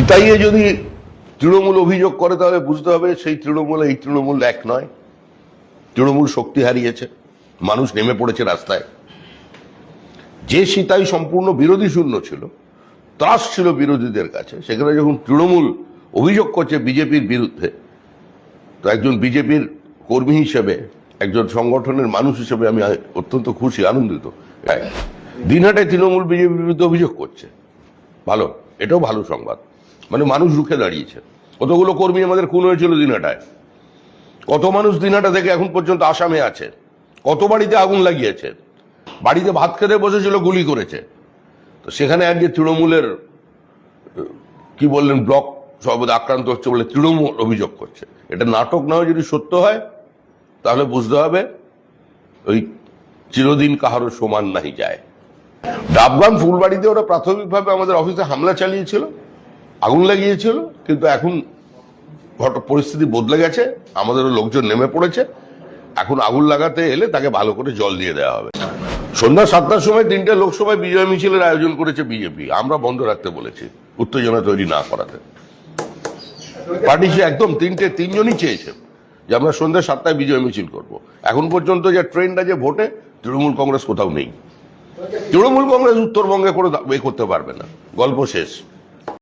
সিতাইয়ে যদি তৃণমূল অভিযোগ করে তাহলে বুঝতে হবে সেই তৃণমূল এই তৃণমূল এক নয়। তৃণমূল শক্তি হারিয়েছে। মানুষ নেমে পড়েছে রাস্তায়। যে সিতাই সম্পূর্ণ বিরোধী শূন্য ছিল ত্রাস ছিল বিরোধীদের কাছে। সেখানে যখন তৃণমূল অভিযোগ করছে বিজেপির বিরুদ্ধে তো একজন বিজেপির কর্মী হিসেবে একজন সংগঠনের মানুষ হিসেবে আমি অত্যন্ত খুশি আনন্দিত। হ্যাঁ, দিনহাটায় তৃণমূল বিজেপির বিরুদ্ধে অভিযোগ করছে। ভালো এটাও ভালো সংবাদ। মানে মানুষ রুখে দাঁড়িয়েছে। কতগুলো কর্মী আমাদের খুন হয়েছিল দিনহাটায়? কত মানুষ দিনহাটা থেকে এখন পর্যন্ত আসামে আছে? কত বাড়িতে আগুন লাগিয়েছে? বাড়িতে ভাত খেতে বসেছিল, গুলি করেছে। তো সেখানে আজকে তৃণমূলের, কি বললেন, ব্লক সর্বদা আক্রান্ত হচ্ছে বলে তৃণমূল অভিযোগ করছে। এটা নাটক না যদি সত্য হয়, তাহলে বুঝতে হবে, ওই চিরদিন কাহারও সমান নাহি যায়। ডাবগ্রাম ফুলবাড়িতে ওরা প্রাথমিকভাবে আমাদের অফিসে হামলা চালিয়েছিল। আগুন লাগিয়েছিল, কিন্তু এখন ঘট পরিস্থিতি বদলে গেছে, আমাদেরও লোকজন নেমে পড়েছে। এখন আগুন লাগাতে এলে তাকে ভালো করে জল দিয়ে দেওয়া হবে। সন্ধ্যা সাতটার সময় তিনটে লোকসভায় বিজয় মিছিলের আয়োজন করেছে বিজেপি। আমরা বন্ধ রাখতে বলেছি, উত্তেজনা তৈরি না করাতে। পার্টি সে একদম তিনটে তিনজনই চেয়েছে যে আমরা সন্ধ্যা সাতটায় বিজয় মিছিল করব। এখন পর্যন্ত যে ট্রেন্ড আছে ভোটে, তৃণমূল কংগ্রেস কোথাও নেই। তৃণমূল কংগ্রেস উত্তরবঙ্গে করে করতে পারবে না। গল্প শেষ।